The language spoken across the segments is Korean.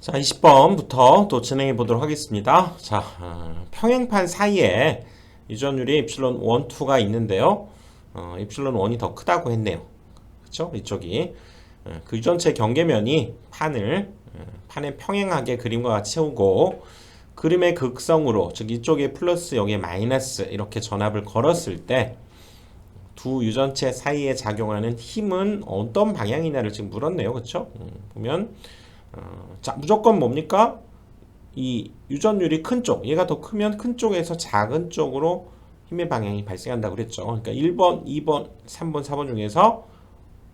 자, 20번부터 또 진행해 보도록 하겠습니다. 자, 어, 평행판 사이에 유전율이 엡실론 1, 2가 있는데요. 어, 엡실론 1이 더 크다고 했네요. 그렇죠? 이쪽이 어, 그 유전체 경계면이 판을 어, 판에 평행하게 그림과 같이 세우고 그림의 극성으로 즉 이쪽에 플러스 여기에 마이너스 이렇게 전압을 걸었을 때 두 유전체 사이에 작용하는 힘은 어떤 방향이냐를 지금 물었네요. 그렇죠? 음, 보면 어, 자, 무조건 뭡니까? 이 유전율이 큰 쪽, 얘가 더 크면 큰 쪽에서 작은 쪽으로 힘의 방향이 발생한다고 그랬죠. 그러니까 1번, 2번, 3번, 4번 중에서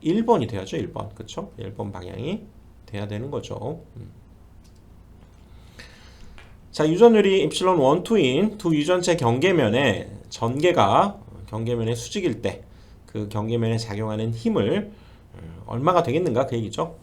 1번이 돼야죠. 1번. 그렇죠? 1번 방향이 돼야 되는 거죠. 음. 자, 유전율이 엡실론 1, 2인 두 유전체 경계면에 전개가 경계면의 수직일 때 그 경계면에 작용하는 힘을 어, 얼마가 되겠는가 그 얘기죠.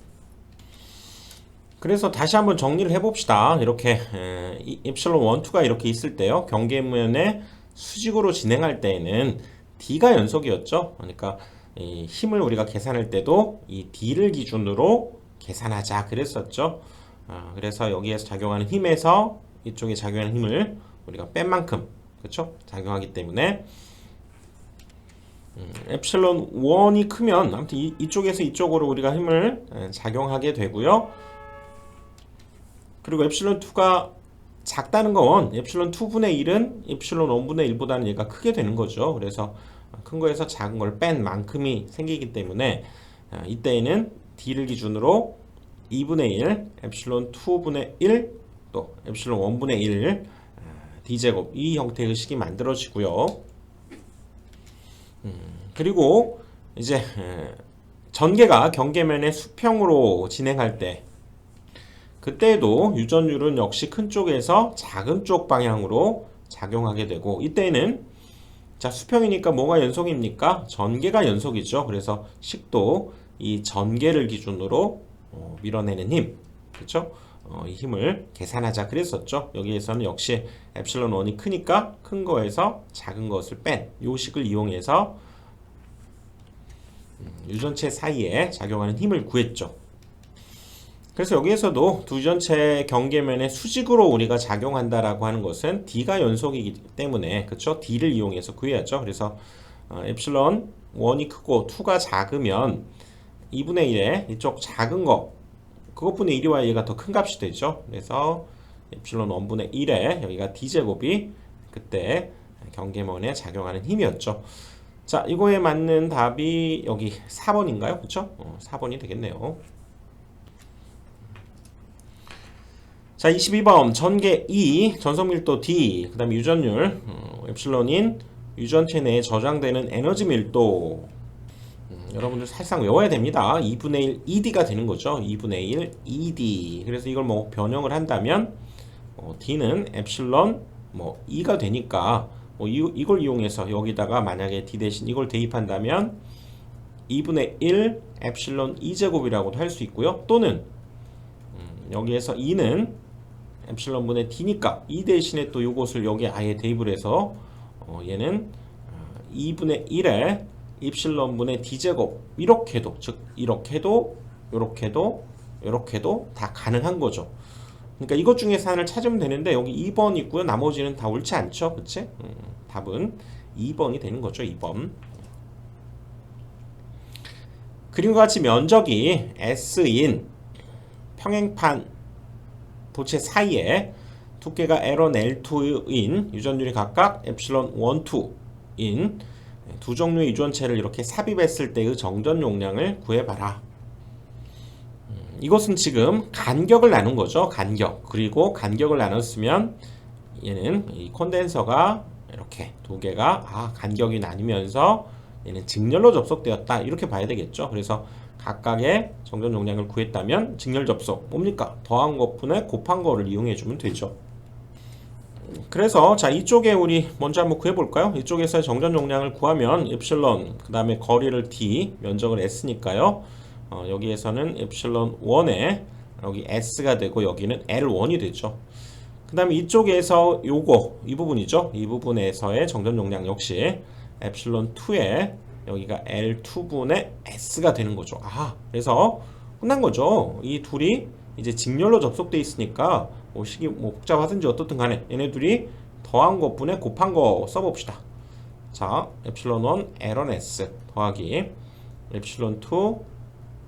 그래서 다시 한번 정리를 해봅시다. 이렇게 에, 이 엡실론 1, 2가 이렇게 있을 때요. 경계면에 수직으로 진행할 때에는 D가 연속이었죠. 그러니까 이 힘을 우리가 계산할 때도 이 D를 기준으로 계산하자 그랬었죠. 아, 그래서 여기에서 작용하는 힘에서 이쪽에 작용하는 힘을 우리가 뺀 만큼 그렇죠? 작용하기 때문에 음, 엡실론 1이 크면 아무튼 이, 이쪽에서 이쪽으로 우리가 힘을 에, 작용하게 되고요. 그리고 엡실론 2가 작다는 건 엡실론 2분의 1은 엡실론 1분의 1보다는 얘가 크게 되는 거죠. 그래서 큰 거에서 작은 걸 뺀 만큼이 생기기 때문에 아, 이때에는 D를 기준으로 2분의 1, 엡실론 2분의 1, 또 엡실론 1분의 1 아, D제곱 이 형태의 의식이 만들어지고요. 음, 그리고 이제 에, 전개가 경계면의 수평으로 진행할 때 그때도 유전율은 역시 큰 쪽에서 작은 쪽 방향으로 작용하게 되고 이때는 자 수평이니까 뭐가 연속입니까? 전개가 연속이죠. 그래서 식도 이 전개를 기준으로 어, 밀어내는 힘, 그렇죠? 어, 이 힘을 계산하자 그랬었죠. 여기에서는 역시 엡실론 1이 크니까 큰 거에서 작은 것을 뺀 요식을 이용해서 음, 유전체 사이에 작용하는 힘을 구했죠. 그래서 여기에서도 두 전체 경계면의 수직으로 우리가 작용한다라고 하는 것은 D가 연속이기 때문에 그렇죠? D를 이용해서 구해야죠. 그래서 어, 엡실론 1이 크고 2가 작으면 2분의 1에 이쪽 작은 거 그것분의 1이 와야 얘가 더 큰 값이 되죠. 그래서 엡실론 1분의 1에 여기가 D제곱이 그때 경계면에 작용하는 힘이었죠. 자, 이거에 맞는 답이 여기 4번인가요? 그렇죠? 어, 4번이 되겠네요. 자, 22번 전개 E, 전속 밀도 D, 그 다음에 유전율, 어, 엡실론인 유전체 내에 저장되는 에너지 밀도 음, 여러분들 살짝 외워야 됩니다. 2분의 1 ED가 되는 거죠. 2분의 1 ED. 그래서 이걸 뭐 변형을 한다면 어, D는 엡실론 뭐 E가 되니까 뭐 이, 이걸 이용해서 여기다가 만약에 D 대신 이걸 대입한다면 2분의 1 엡실론 E 제곱이라고도 할 수 있고요. 또는 음, 여기에서 E는 엡실론 분의 D니까 이 대신에 또 요것을 여기에 아예 대입을 해서 어, 얘는 2분의 1에 입실론 분의 D제곱 이렇게도 즉 이렇게도 이렇게도 이렇게도 다 가능한 거죠. 그러니까 이것 중에서 하나를 찾으면 되는데 여기 2번 있고요. 나머지는 다 옳지 않죠. 그치? 음, 답은 2번이 되는 거죠. 2번. 그림과 같이 면적이 S인 평행판 도체 사이에 두께가 L1, L2인 유전율이 각각 엡실론 1, 2인 두 종류의 유전체를 이렇게 삽입했을 때의 정전 용량을 구해봐라. 음, 이것은 지금 간격을 나눈 거죠. 간격. 그리고 간격을 나눴으면 얘는 이 콘덴서가 이렇게 두 개가 아, 간격이 나뉘면서 얘는 직렬로 접속되었다. 이렇게 봐야 되겠죠. 그래서 각각의 정전 용량을 구했다면 직렬 접속 뭡니까? 더한 것분에 곱한 거를 이용해 주면 되죠. 그래서 자 이쪽에 우리 먼저 한번 구해 볼까요? 이쪽에서의 정전 용량을 구하면 엡실론 그 다음에 거리를 d 면적을 s니까요. 어, 여기에서는 엡실론 1에 여기 s가 되고 여기는 l1이 되죠. 그 다음에 이쪽에서 요거 이 부분이죠. 이 부분에서의 정전 용량 역시 엡실론 2에 여기가 L2분의 S가 되는 거죠. 아, 그래서 끝난 거죠. 이 둘이 이제 직렬로 접속돼 있으니까 뭐 식이 뭐 복잡하든지 어떻든 간에 얘네들이 더한 것분에 곱한 거 써봅시다. 자, epsilon 1 ln s 더하기 epsilon 2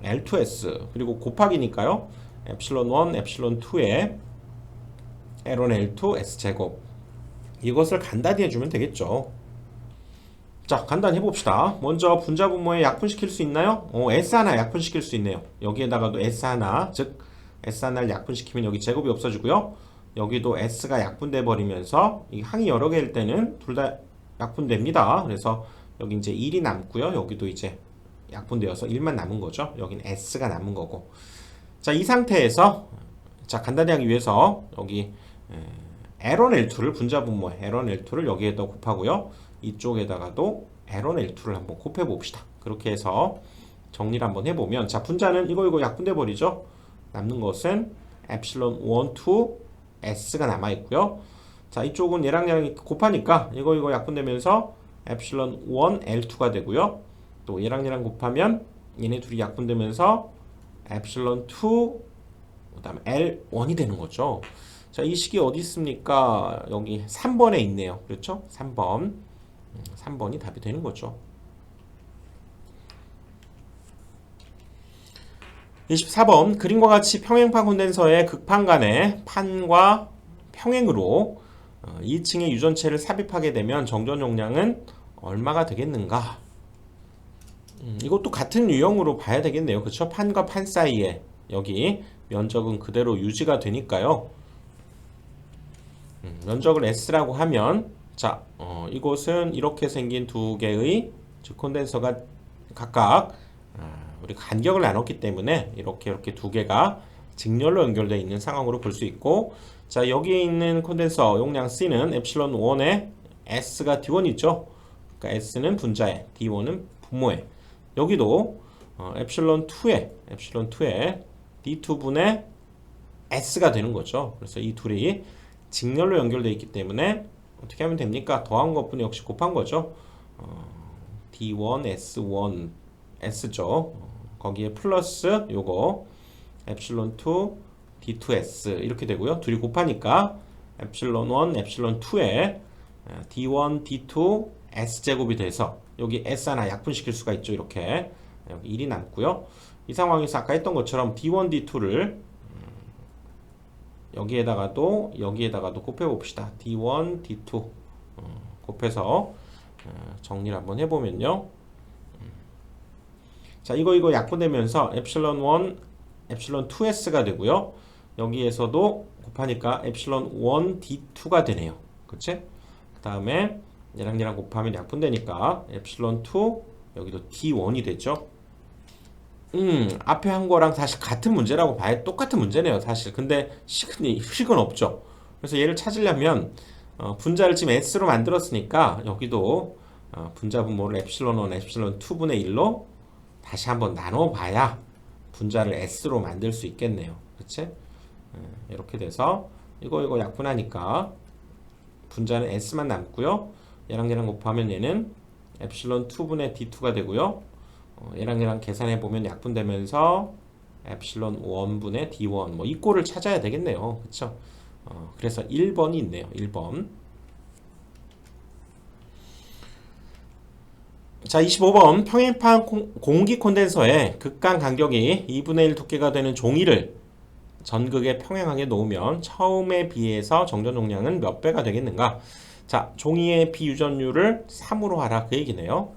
l2s 그리고 곱하기니까요. epsilon 1 epsilon 2에 ln l2 s 제곱 이것을 간단히 해주면 되겠죠. 자, 간단히 해봅시다. 먼저 분자 분모에 약분시킬 수 있나요? 어, S 하나 약분시킬 수 있네요. 여기에다가도 S 하나, 즉 S 하나를 약분시키면 여기 제곱이 없어지고요. 여기도 S가 약분돼 버리면서 이 항이 여러 개일 때는 둘 다 약분됩니다. 그래서 여기 이제 1이 남고요. 여기도 이제 약분되어서 1만 남은 거죠. 여기는 S가 남은 거고. 자, 이 상태에서 자, 간단히 하기 위해서 여기 L1, L2를 분자 분모에 L1, L2를 여기에다 곱하고요. 이쪽에다가도 L1, L2를 한번 곱해 봅시다. 그렇게 해서 정리를 한번 해보면 자 분자는 이거 이거 약분돼 버리죠. 남는 것은 epsilon 1, 2, s가 남아 있고요. 자 이쪽은 얘랑 얘랑 곱하니까 이거 이거 약분되면서 epsilon 1, L2가 되고요. 또 얘랑 얘랑 곱하면 얘네 둘이 약분되면서 epsilon 2 그 다음에 L1이 되는 거죠. 자, 이 식이 어디 있습니까? 여기 3번에 있네요. 그렇죠? 3번. 3번이 답이 되는 거죠. 24번 그림과 같이 평행판 콘덴서의 극판 간의 판과 평행으로 2층의 유전체를 삽입하게 되면 정전 용량은 얼마가 되겠는가? 음, 이것도 같은 유형으로 봐야 되겠네요. 그렇죠? 판과 판 사이에 여기 면적은 그대로 유지가 되니까요. 음, 면적을 S라고 하면 자 어, 이곳은 이렇게 생긴 두 개의 즉 콘덴서가 각각 아, 우리 간격을 나눴기 때문에 이렇게 이렇게 두 개가 직렬로 연결되어 있는 상황으로 볼 수 있고 자 여기에 있는 콘덴서 용량 C는 epsilon 1에 S가 D1 있죠? 그러니까 S는 분자에 D1은 분모에. 여기도 어, epsilon 2에 epsilon 2에 D2분의 S가 되는 거죠. 그래서 이 둘이 직렬로 연결되어 있기 때문에 어떻게 하면 됩니까? 더한 것뿐이 역시 곱한 거죠. 어, D1, S1, S죠. 어, 거기에 플러스 요거 epsilon 2, D2S 이렇게 되고요. 둘이 곱하니까 epsilon 1, epsilon 2에 D1, D2, S 제곱이 돼서 여기 S 하나 약분시킬 수가 있죠. 이렇게 여기 1이 남고요. 이 상황에서 아까 했던 것처럼 D1, D2를 여기에다가도 여기에다가도 곱해 봅시다. D1, D2 어, 곱해서 어, 정리를 한번 해보면요. 음. 자 이거 이거 약분되면서 epsilon 1, epsilon 2s가 되고요. 여기에서도 곱하니까 epsilon 1, D2가 되네요. 그치? 그 다음에 얘랑 얘랑 곱하면 약분되니까 epsilon 2 여기도 D1이 되죠. 음, 앞에 한 거랑 사실 같은 문제라고 봐야 똑같은 문제네요, 사실. 근데 식은, 식은 없죠. 그래서 얘를 찾으려면 어, 분자를 지금 s로 만들었으니까 여기도 어, 분자 분모를 epsilon 1, epsilon 2분의 1로 다시 한번 나눠봐야 분자를 s로 만들 수 있겠네요. 그치? 어, 이렇게 돼서 이거 이거 약분하니까 분자는 s만 남고요. 얘랑 얘랑 곱하면 얘는 epsilon 2분의 d2가 되고요. 어, 얘랑 얘랑 계산해 보면 약분되면서 epsilon 1분의 d1 뭐 이 꼴을 찾아야 되겠네요. 그렇죠? 어, 그래서 1번이 있네요. 1번. 자, 25번 평행판 공기 콘덴서에 극간 간격이 2분의 1 두께가 되는 종이를 전극에 평행하게 놓으면 처음에 비해서 정전 용량은 몇 배가 되겠는가? 자, 종이의 비유전율을 3으로 하라 그 얘기네요.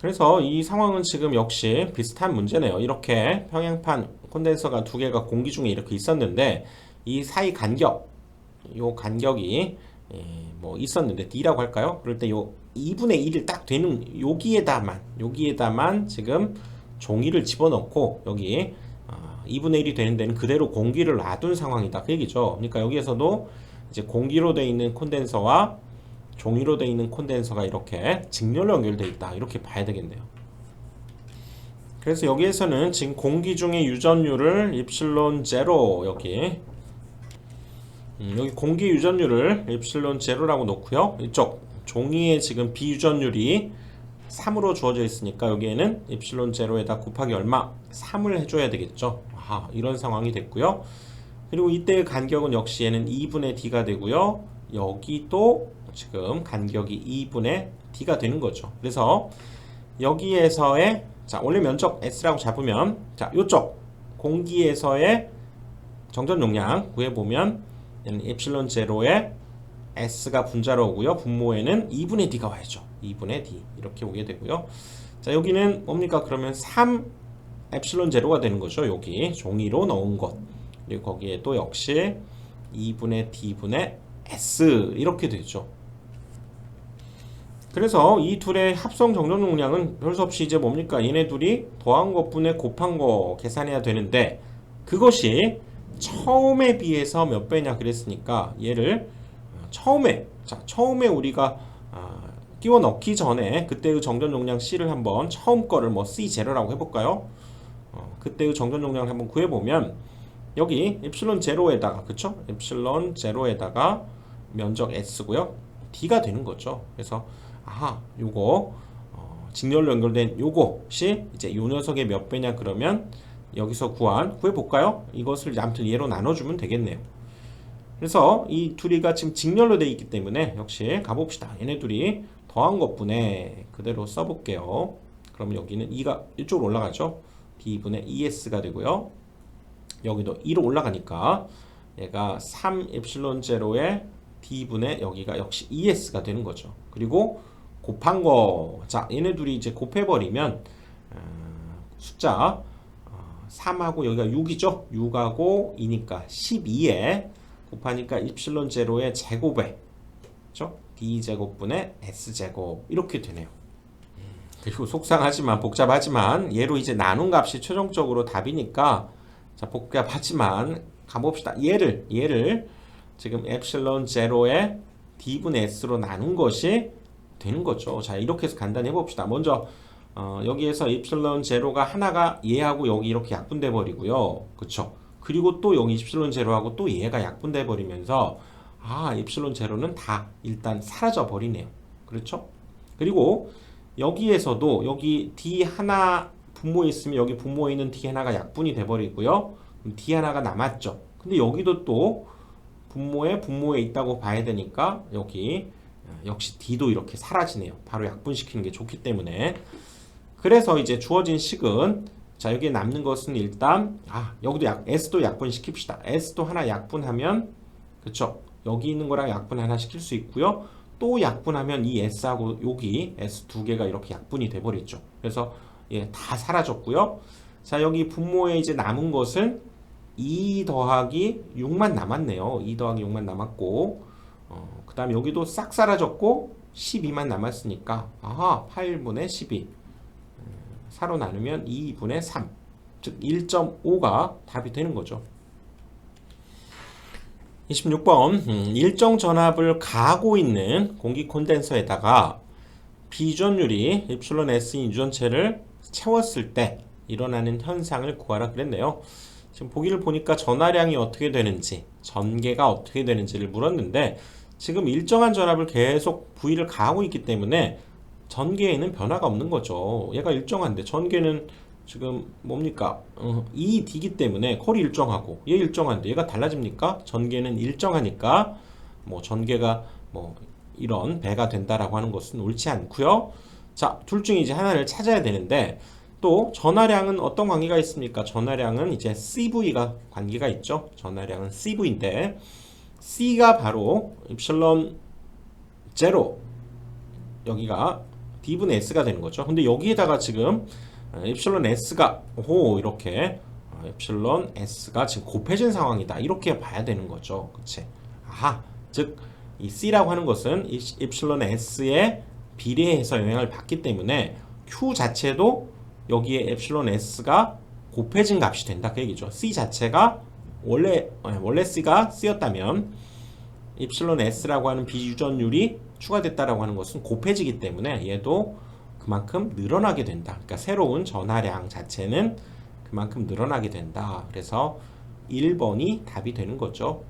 그래서 이 상황은 지금 역시 비슷한 문제네요. 이렇게 평행판 콘덴서가 두 개가 공기 중에 이렇게 있었는데 이 사이 간격, 요 간격이 예, 뭐 있었는데 D라고 할까요? 그럴 때 요 2분의 1을 딱 되는 여기에다만 여기에다만 지금 종이를 집어넣고 여기 2분의 아, 1이 되는 데는 그대로 공기를 놔둔 상황이다 그 얘기죠. 그러니까 여기에서도 이제 공기로 되어 있는 콘덴서와 종이로 되어 있는 콘덴서가 이렇게 직렬로 연결되어 있다 이렇게 봐야 되겠네요 그래서 여기에서는 지금 공기 중의 유전율을 입실론 제로 여기 음, 여기 공기 유전율을 입실론 제로라고 놓고요 이쪽 종이에 지금 비유전율이 3으로 주어져 있으니까 여기에는 입실론 제로에다 곱하기 얼마? 3을 해줘야 되겠죠. 아, 이런 상황이 됐고요. 그리고 이때의 간격은 역시 얘는 2분의 d가 되고요. 여기도 지금 간격이 2분의 d가 되는 거죠. 그래서 여기에서의 자 원래 면적 s라고 잡으면 자 요쪽 공기에서의 정전 용량 구해보면 얘는 엡실론 제로에 s가 분자로 오고요. 분모에는 2분의 d가 와야죠. 2분의 d 이렇게 오게 되고요. 자 여기는 뭡니까 그러면 3 엡실론 제로가 되는 거죠. 여기 종이로 넣은 것 그리고 거기에 또 역시 2분의 d분의 s 이렇게 되죠. 그래서 이 둘의 합성 정전 용량은 별 수 없이 이제 뭡니까 얘네 둘이 더한 것분의 곱한 거 계산해야 되는데 그것이 처음에 비해서 몇 배냐 그랬으니까 얘를 처음에 자 처음에 우리가 아, 끼워 넣기 전에 그때의 정전 용량 C를 한번 처음 거를 뭐 C 제로라고 해볼까요? 어, 그때의 정전 용량을 한번 구해보면 여기 엡실론 제로에다가 그쵸? 엡실론 제로에다가 면적 S고요 D가 되는 거죠. 그래서 아하 요거 어, 직렬로 연결된 요것이 이제 요 녀석의 몇 배냐 그러면 여기서 구한 구해 볼까요? 이것을 아무튼 얘로 나눠주면 되겠네요. 그래서 이 둘이가 지금 직렬로 되어 있기 때문에 역시 가봅시다. 얘네 둘이 더한 것분에 그대로 써볼게요. 그럼 여기는 2가 이쪽으로 올라가죠. D분의 ES가 되고요. 여기도 2로 올라가니까 얘가 3 엡실론 제로의 D분의 여기가 역시 ES가 되는 거죠. 그리고 곱한 거, 자 얘네 둘이 이제 곱해버리면 어, 숫자 어, 3하고 여기가 6이죠. 6하고 2니까 12에 곱하니까 입실론 제로의 제곱에 그죠? d 제곱분의 s 제곱 이렇게 되네요. 그리고 속상하지만 복잡하지만 얘로 이제 나눈 값이 최종적으로 답이니까 자 복잡하지만 가봅시다. 얘를 얘를 지금 엡실론 제로의 d분의 s로 나눈 것이 되는 거죠. 자 이렇게 해서 간단히 해봅시다. 먼저 어, 여기에서 입실론 제로가 하나가 얘하고 여기 이렇게 약분돼 버리고요. 그쵸? 그리고 또 여기 입실론 제로하고 또 얘가 약분돼 버리면서 아 입실론 제로는 다 일단 사라져 버리네요. 그렇죠? 그리고 여기에서도 여기 D 하나 분모에 있으면 여기 분모에 있는 D 하나가 약분이 돼 버리고요. D 하나가 남았죠. 근데 여기도 또 분모에 분모에 있다고 봐야 되니까 여기 역시 D도 이렇게 사라지네요. 바로 약분시키는 게 좋기 때문에. 그래서 이제 주어진 식은 자 여기에 남는 것은 일단 아 여기도 약 S도 약분시킵시다. S도 하나 약분하면 그쵸 여기 있는 거랑 약분 하나 시킬 수 있고요. 또 약분하면 이 S하고 여기 S 두 개가 이렇게 약분이 돼버렸죠. 그래서 예, 다 사라졌고요. 자 여기 분모에 이제 남은 것은 2 더하기 6만 남았네요. 2 더하기 6만 남았고 어, 그 다음에 여기도 싹 사라졌고 12만 남았으니까 아하 8분의 12 4로 나누면 2분의 3 즉 1.5가 답이 되는 거죠. 26번 음, 일정 전압을 가하고 있는 공기 콘덴서에다가 비전율이 입실론 S인 유전체를 채웠을 때 일어나는 현상을 구하라 그랬네요 지금 보기를 보니까 전하량이 어떻게 되는지 전개가 어떻게 되는지를 물었는데 지금 일정한 전압을 계속 V를 가하고 있기 때문에 전개에는 변화가 없는 거죠. 얘가 일정한데 전개는 지금 뭡니까? 어, 이 D기 때문에 콜이 일정하고 얘 일정한데 얘가 달라집니까? 전개는 일정하니까 뭐 전개가 뭐 이런 배가 된다라고 하는 것은 옳지 않고요. 자, 둘 중에 이제 하나를 찾아야 되는데 또 전하량은 어떤 관계가 있습니까? 전하량은 이제 CV가 관계가 있죠. 전하량은 CV인데 C가 바로 입실론 제로 여기가 D분의 S가 되는 거죠. 근데 여기에다가 지금 입실론 S가 오 이렇게 입실론 S가 지금 곱해진 상황이다. 이렇게 봐야 되는 거죠. 그치? 아, 즉이 C라고 하는 것은 입실론 S에 비례해서 영향을 받기 때문에 Q 자체도 여기에 엡실론 S가 곱해진 값이 된다 그 얘기죠. C 자체가 원래 원래 C가 C였다면 입실론 S라고 하는 비유전율이 추가됐다라고 하는 것은 곱해지기 때문에 얘도 그만큼 늘어나게 된다. 그러니까 새로운 전하량 자체는 그만큼 늘어나게 된다. 그래서 1번이 답이 되는 거죠.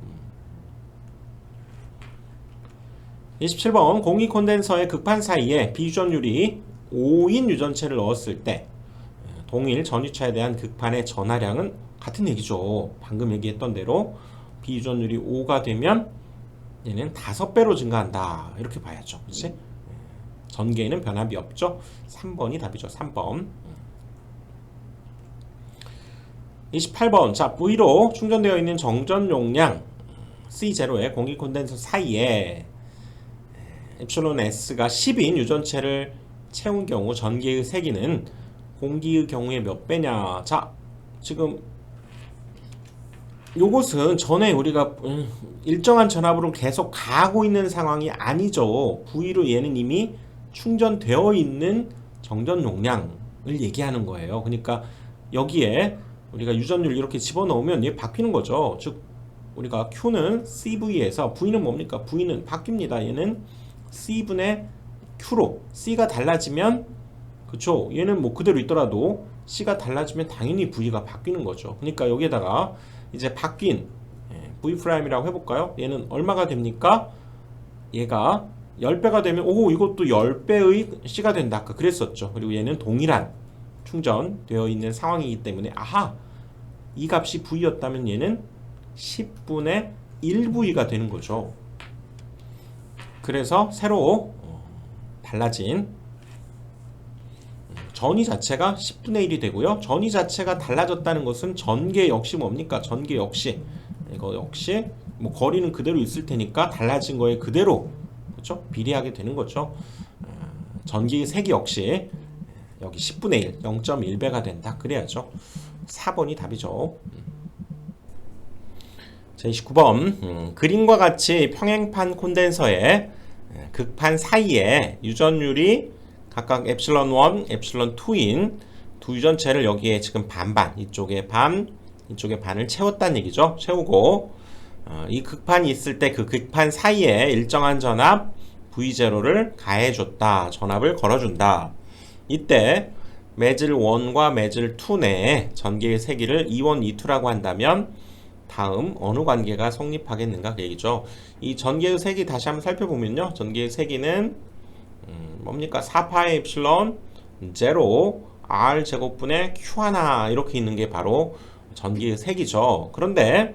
27번 공기 콘덴서의 극판 사이에 비유전율이 5인 유전체를 넣었을 때 동일 전위차에 대한 극판의 전하량은 같은 얘기죠. 방금 얘기했던 대로 비유전율이 5가 되면 얘는 5배로 증가한다. 이렇게 봐야죠. 그렇지? 전개에는 변압이 없죠. 3번이 답이죠. 3번. 28번. 자, V로 충전되어 있는 정전 용량 C0의 공기 콘덴서 사이에 엡실론 S가 10인 유전체를 채운 경우 전기의 세기는 공기의 경우에 몇 배냐? 자, 지금 요것은 전에 우리가 음, 일정한 전압으로 계속 가고 있는 상황이 아니죠. V로 얘는 이미 충전되어 있는 정전 용량을 얘기하는 거예요. 그러니까 여기에 우리가 유전율 이렇게 집어넣으면 얘 바뀌는 거죠. 즉 우리가 Q는 CV에서 V는 뭡니까? V는 바뀝니다. 얘는 C분의 Q로 C가 달라지면 그쵸? 얘는 뭐 그대로 있더라도 C가 달라지면 당연히 V가 바뀌는 거죠. 그러니까 여기에다가 이제 바뀐 예, V 프라임이라고 해볼까요? 얘는 얼마가 됩니까? 얘가 10배가 되면 오 이것도 10배의 C가 된다 아까 그랬었죠 그리고 얘는 동일한 충전되어 있는 상황이기 때문에 아하 이 값이 V였다면 얘는 10분의 1V가 되는 거죠 그래서 새로 어, 달라진 전위 자체가 10분의 1이 되고요. 전위 자체가 달라졌다는 것은 전개 역시 뭡니까? 전개 역시 이거 역시 뭐 거리는 그대로 있을 테니까 달라진 거에 그대로 그렇죠? 비례하게 되는 거죠. 어, 전기의 색이 역시 여기 10분의 1, 0.1배가 된다. 그래야죠. 4번이 답이죠. 자, 29번. 음, 그림과 같이 평행판 콘덴서의 극판 사이에 유전율이 각각 엡실론 1, 엡실론 2인 두 유전체를 여기에 지금 반반, 이쪽에 반, 이쪽에 반을 채웠다는 얘기죠. 채우고 어, 이 극판이 있을 때 그 극판 사이에 일정한 전압 V0를 가해줬다. 전압을 걸어준다. 이때 매질 1과 매질 2 내에 전개의 세기를 E1, E2라고 한다면 다음 어느 관계가 성립하겠는가 그 얘기죠. 이 전개의 세기 다시 한번 살펴보면요. 전개의 세기는 음, 뭡니까? 4파이 엡실론 제로 r 제곱분의 q 하나 이렇게 있는 게 바로 전기의 색이죠. 그런데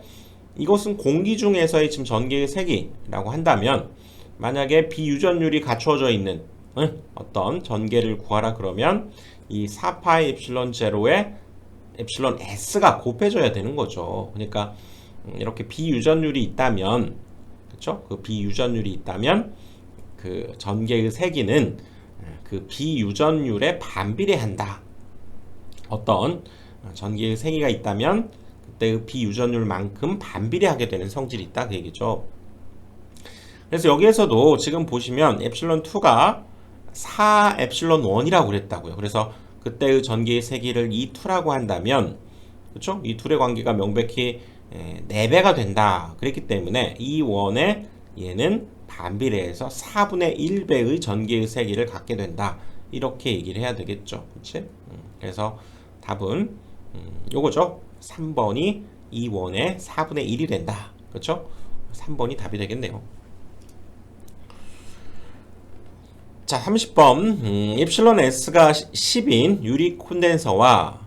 이것은 공기 중에서의 지금 전기의 색이라고 한다면 만약에 비유전율이 갖추어져 있는 응? 어떤 전개를 구하라 그러면 이 4파이 엡실론 제로에 엡실론 s가 곱해져야 되는 거죠. 그러니까 음, 이렇게 비유전율이 있다면 그렇죠? 그 비유전율이 있다면 그 전개의 세기는 그 비유전율에 반비례한다. 어떤 전기의 세기가 있다면 그때의 비유전율만큼 반비례하게 되는 성질이 있다 그 얘기죠. 그래서 여기에서도 지금 보시면 엡실론 2가 4 엡실론 1이라고 그랬다고요. 그래서 그때의 전기의 세기를 E2라고 한다면 그렇죠? 이 둘의 관계가 명백히 4배가 된다. 그랬기 때문에 E1에 얘는 반비례해서 4분의 1배의 전기의 세기를 갖게 된다. 이렇게 얘기를 해야 되겠죠. 그치? 음, 그래서 답은 음, 요거죠. 3번이 2원의 4분의 1이 된다. 그렇죠? 3번이 답이 되겠네요. 자, 30번. 음, 엡실론 S가 10인 유리 콘덴서와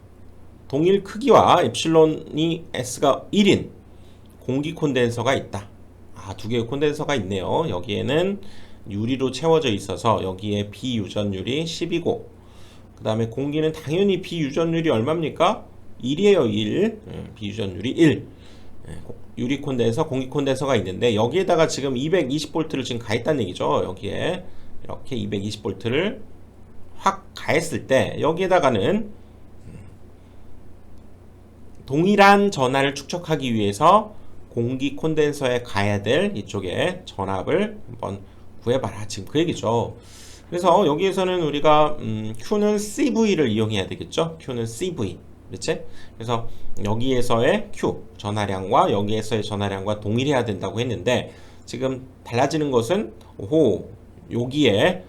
동일 크기와 엡실론이 S가 1인 공기 콘덴서가 있다. 아, 두 개의 콘덴서가 있네요. 여기에는 유리로 채워져 있어서 여기에 비유전율이 10이고 그 다음에 공기는 당연히 비유전율이 얼마입니까? 1이에요 1 예, 비유전율이 1 예, 유리 콘덴서 공기 콘덴서가 있는데 여기에다가 지금 220V를 지금 가했다는 얘기죠 여기에 이렇게 220V를 확 가했을 때 여기에다가는 동일한 전하를 축적하기 위해서 공기 콘덴서에 가야 될 이쪽에 전압을 한번 구해봐라. 지금 그 얘기죠. 그래서 여기에서는 우리가 음, Q는 CV를 이용해야 되겠죠. Q는 CV. 그렇지? 그래서 여기에서의 Q 전하량과 여기에서의 전하량과 동일해야 된다고 했는데 지금 달라지는 것은 오호 여기에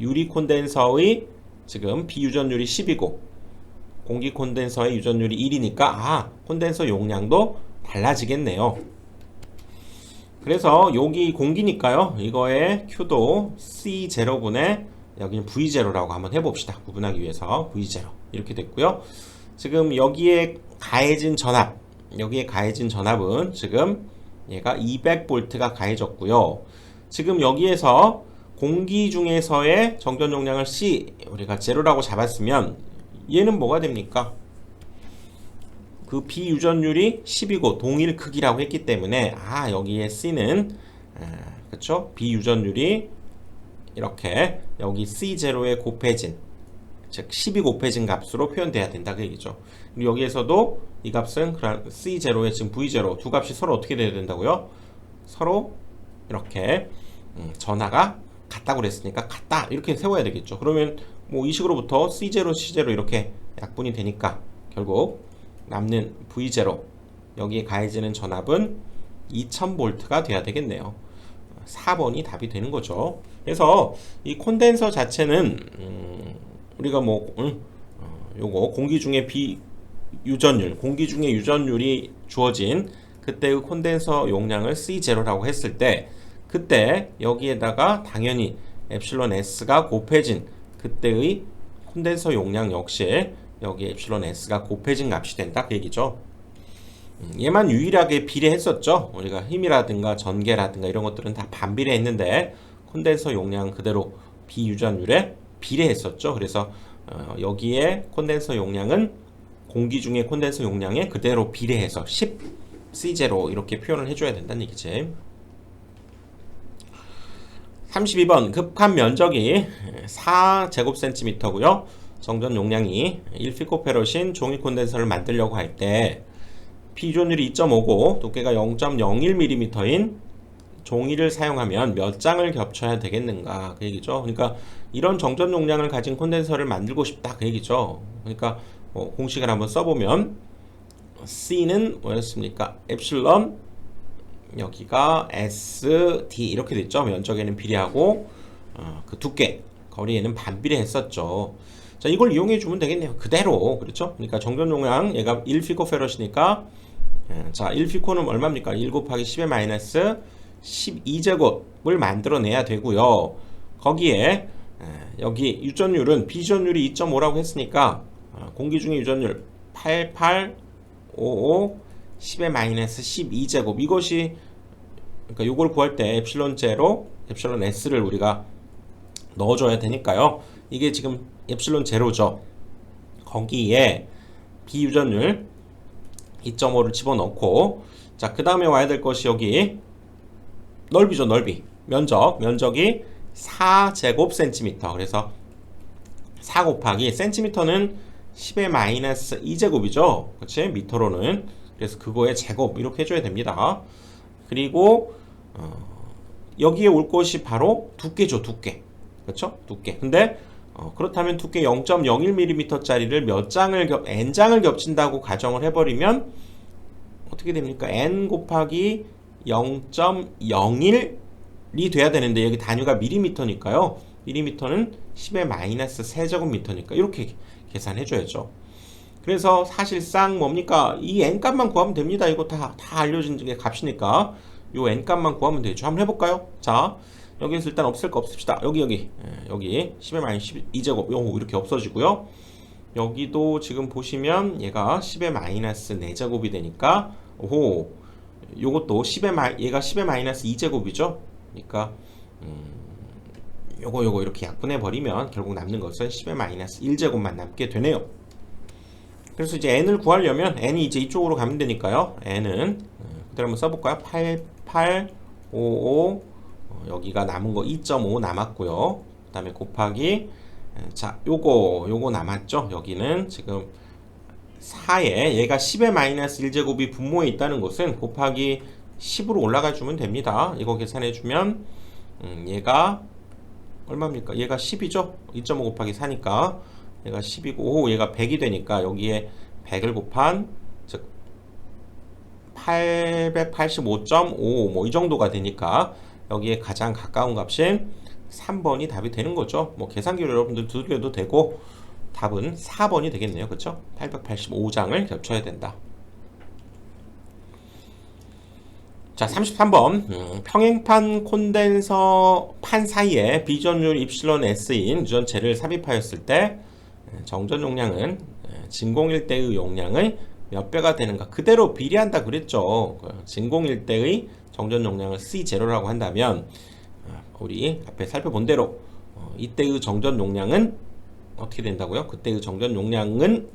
유리 콘덴서의 지금 비유전율이 10이고 공기 콘덴서의 유전율이 1이니까 아 콘덴서 용량도 달라지겠네요. 그래서 여기 공기니까요. 이거의 Q도 C0분의 여기는 V0라고 한번 해봅시다. 구분하기 위해서 V0 이렇게 됐고요. 지금 여기에 가해진 전압 여기에 가해진 전압은 지금 얘가 200V가 가해졌고요. 지금 여기에서 공기 중에서의 정전 용량을 C 우리가 제로라고 잡았으면 얘는 뭐가 됩니까? 그 비유전율이 10이고 동일 크기라고 했기 때문에 아 여기에 C는 아, 그쵸 비유전율이 이렇게 여기 C0에 곱해진 즉 10이 곱해진 값으로 표현돼야 된다 그 얘기죠. 그리고 여기에서도 이 값은 C0에 지금 V0 두 값이 서로 어떻게 돼야 된다고요? 서로 이렇게 음, 전하가 같다고 그랬으니까 같다 이렇게 세워야 되겠죠. 그러면 뭐 이 식으로부터 C0, C0 이렇게 약분이 되니까 결국 남는 V0 여기에 가해지는 전압은 2000V가 돼야 되겠네요. 4번이 답이 되는 거죠. 그래서 이 콘덴서 자체는 음, 우리가 뭐 음, 어, 요거 공기 중에 비유전율, 공기 중에 유전율이 주어진 그때의 콘덴서 용량을 C0라고 했을 때 그때 여기에다가 당연히 엡실론 S가 곱해진 그때의 콘덴서 용량 역시 여기 엡실론 S가 곱해진 값이 된다 그 얘기죠. 음, 얘만 유일하게 비례했었죠. 우리가 힘이라든가 전개라든가 이런 것들은 다 반비례했는데 콘덴서 용량 그대로 비유전율에 비례했었죠. 그래서 어, 여기에 콘덴서 용량은 공기 중에 콘덴서 용량에 그대로 비례해서 10 C0 이렇게 표현을 해줘야 된다는 얘기지. 32번 급한 면적이 4제곱센티미터고요. 정전 용량이 1피코페로신 종이 콘덴서를 만들려고 할 때 피존율이 2.5고 두께가 0.01mm인 종이를 사용하면 몇 장을 겹쳐야 되겠는가 그 얘기죠. 그러니까 이런 정전 용량을 가진 콘덴서를 만들고 싶다 그 얘기죠. 그러니까 뭐 공식을 한번 써보면 C는 뭐였습니까? 엡실론 여기가 S, D 이렇게 됐죠. 면적에는 비례하고 어, 그 두께 거리에는 반비례했었죠. 자 이걸 이용해 주면 되겠네요. 그대로 그렇죠. 그러니까 정전 용량 얘가 1피코 페럿이니까 예, 자 1피코는 얼마입니까? 1 곱하기 10의 마이너스 12제곱을 만들어내야 되고요. 거기에 예, 여기 유전율은 비전율이 2.5라고 했으니까 어, 공기 중의 유전율 8855 10의 마이너스 12제곱 이것이 그러니까 이걸 구할 때 엡실론 제로 엡실론 s를 우리가 넣어줘야 되니까요. 이게 지금 엡실론 제로죠. 거기에 비유전율 2.5를 집어넣고 자 그 다음에 와야 될 것이 여기 넓이죠 넓이. 면적 면적이 4제곱센티미터. 그래서 4 곱하기 센티미터는 10의 마이너스 2제곱이죠. 그치? 미터로는. 그래서 그거의 제곱 이렇게 해줘야 됩니다. 그리고 어, 여기에 올 것이 바로 두께죠 두께 그렇죠 두께 근데 어, 그렇다면 두께 0.01mm 짜리를 몇 장을 겹 n장을 겹친다고 가정을 해버리면 어떻게 됩니까 n 곱하기 0.01이 돼야 되는데 여기 단위가 밀리미터니까요. 밀리미터는 10의 마이너스 세제곱미터니까 이렇게 계산해 줘야죠. 그래서 사실상 뭡니까? 이 n값만 구하면 됩니다. 이거 다, 다 알려진 게 값이니까 요 n값만 구하면 되죠. 한번 해볼까요? 자, 여기서 일단 없앨 거 없읍시다. 여기 여기 예, 여기 10의 마이너스 12제곱 요 이렇게 없어지고요. 여기도 지금 보시면 얘가 10의 마이너스 4제곱이 되니까 오호 요것도 10의 마 얘가 10의 마이너스 2제곱이죠. 그러니까 음, 요거 요거 이렇게 약분해 버리면 결국 남는 것은 10의 마이너스 1제곱만 남게 되네요. 그래서 이제 n을 구하려면 n이 이제 이쪽으로 가면 되니까요. n은 어, 그대로 한번 써볼까요? 8, 8, 5, 5 어, 여기가 남은 거 2.5 남았고요. 그 다음에 곱하기 자 요거 요거 남았죠. 여기는 지금 4에 얘가 10의 마이너스 1제곱이 분모에 있다는 것은 곱하기 10으로 올라가 주면 됩니다. 이거 계산해 주면 음, 얘가 얼마입니까? 얘가 10이죠? 2.5 곱하기 4니까 얘가 10이고 오, 얘가 100이 되니까 여기에 100을 곱한 즉 885.55 뭐 이 정도가 되니까 여기에 가장 가까운 값인 3번이 답이 되는 거죠. 뭐 계산기로 여러분들 두드려도 되고 답은 4번이 되겠네요. 그렇죠? 885장을 겹쳐야 된다. 자, 33번. 음, 평행판 콘덴서 판 사이에 비전율 입실론 S인 유전체를 삽입하였을 때 에, 정전 용량은 에, 진공일 때의 용량의 몇 배가 되는가 그대로 비례한다 그랬죠. 그 진공일 때의 정전 용량을 C0라고 한다면 아, 우리 앞에 살펴본 대로 어, 이때의 정전 용량은 어떻게 된다고요? 그때의 정전 용량은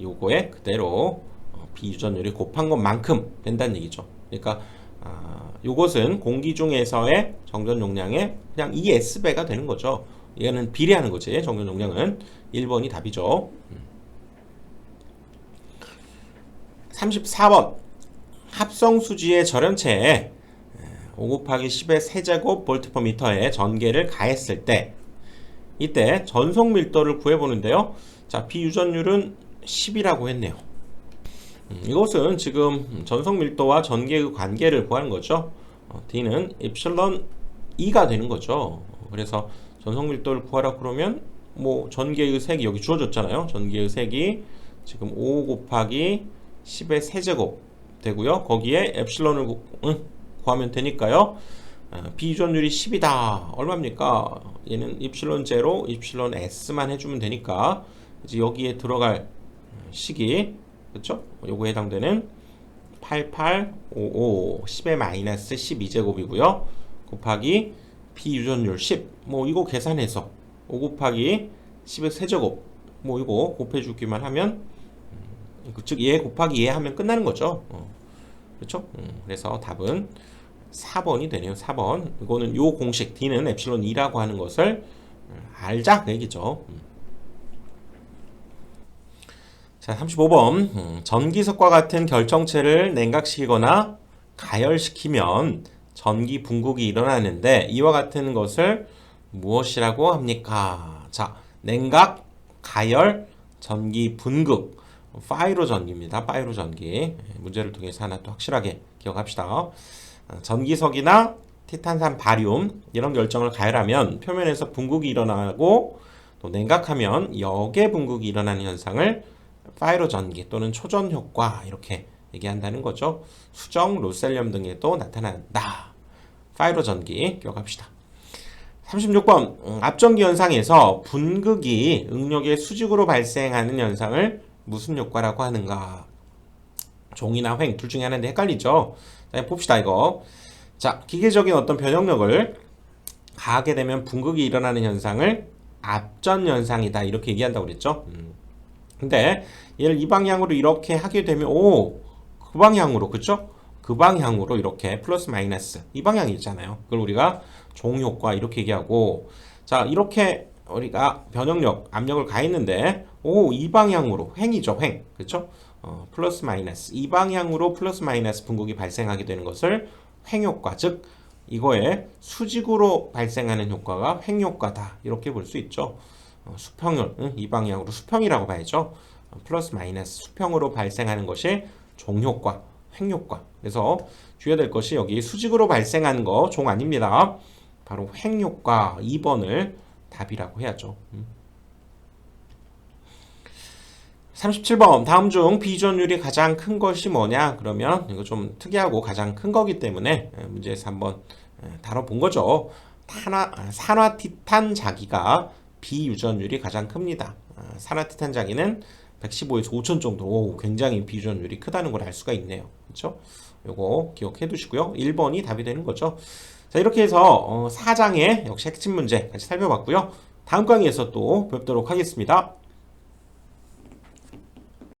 요거에 그대로 어, 비유전율이 곱한 것만큼 된다는 얘기죠. 그러니까 아, 요것은 공기 중에서의 정전 용량의 그냥 2S배가 되는 거죠. 이거는 비례하는 거지. 정전 용량은 1번이 답이죠. 34번 합성 수지의 절연체에 5 곱하기 10의 세제곱 볼트 퍼 미터에 전개를 가했을 때 이때 전속 밀도를 구해보는데요. 자, 비유전율은 10이라고 했네요. 음, 이것은 지금 전속 밀도와 전개의 관계를 구하는 거죠. 어, D는 입실론 2가 되는 거죠. 그래서 전속 밀도를 구하라 그러면 뭐 전개의 색이 여기 주어졌잖아요. 전개의 색이 지금 5 곱하기 10의 세제곱 되고요. 거기에 엡실론을 구, 응, 구하면 되니까요. 어, 비유전율이 10이다. 얼마입니까? 얘는 입실론 제로, 입실론 S만 해주면 되니까 이제 여기에 들어갈 식이 그렇죠? 요거에 해당되는 8855 10의 마이너스 12제곱이고요. 곱하기 비유전율 10. 뭐 이거 계산해서 5 곱하기 10의 세제곱. 뭐 이거 곱해 주기만 하면 음, 즉얘 곱하기 얘 하면 끝나는 거죠. 어, 그렇죠? 음, 그래서 답은 4번이 되네요. 4번. 이거는 요 공식 D는 엡실론 2라고 하는 것을 음, 알자 그 얘기죠. 음. 자, 35번. 음, 전기석과 같은 결정체를 냉각시키거나 가열시키면 전기 분국이 일어나는데 이와 같은 것을 무엇이라고 합니까? 자, 냉각, 가열, 전기 분극. 파이로 전기입니다. 파이로 전기. 예, 문제를 통해서 하나 또 확실하게 기억합시다. 어, 전기석이나 티탄산 바륨 이런 결정을 가열하면 표면에서 분국이 일어나고 또 냉각하면 역의 분국이 일어나는 현상을 파이로 전기 또는 초전 효과 이렇게 얘기한다는 거죠. 수정, 로셀륨 등에도 나타난다. 파이로 전기 기억합시다. 36번 음, 앞전기 현상에서 분극이 응력의 수직으로 발생하는 현상을 무슨 효과라고 하는가? 종이나 횡 둘 중에 하나인데 헷갈리죠. 자, 봅시다 이거. 자, 기계적인 어떤 변형력을 가하게 되면 분극이 일어나는 현상을 앞전 현상이다 이렇게 얘기한다고 그랬죠. 음. 근데 얘를 이 방향으로 이렇게 하게 되면 오, 그 방향으로 그쵸? 그 방향으로 이렇게 플러스 마이너스 이 방향이 있잖아요. 그걸 우리가 종효과 이렇게 얘기하고 자 이렇게 우리가 변형력 압력을 가했는데 오 이 방향으로 횡이죠 횡 그렇죠? 어, 플러스 마이너스 이 방향으로 플러스 마이너스 분국이 발생하게 되는 것을 횡효과 즉 이거에 수직으로 발생하는 효과가 횡효과다 이렇게 볼 수 있죠. 어, 수평을 응? 이 방향으로 수평이라고 봐야죠. 어, 플러스 마이너스 수평으로 발생하는 것이 종효과, 횡효과. 그래서 주의해야 될 것이 여기 수직으로 발생하는 거 종 아닙니다. 바로 횡효과 2번을 답이라고 해야죠. 음. 37번. 다음 중 비전율이 가장 큰 것이 뭐냐? 그러면 이거 좀 특이하고 가장 큰 거기 때문에 예, 문제에서 한번 예, 다뤄본 거죠. 탄화, 아, 산화 티탄 자기가 비유전율이 가장 큽니다. 아, 산화 티탄 자기는 115에서 5천 정도. 오, 굉장히 비유전율이 크다는 걸 알 수가 있네요. 그렇죠 요거 기억해 두시고요. 1번이 답이 되는 거죠. 자 이렇게 해서 어, 4장의 역시 핵심 문제 같이 살펴봤고요. 다음 강의에서 또 뵙도록 하겠습니다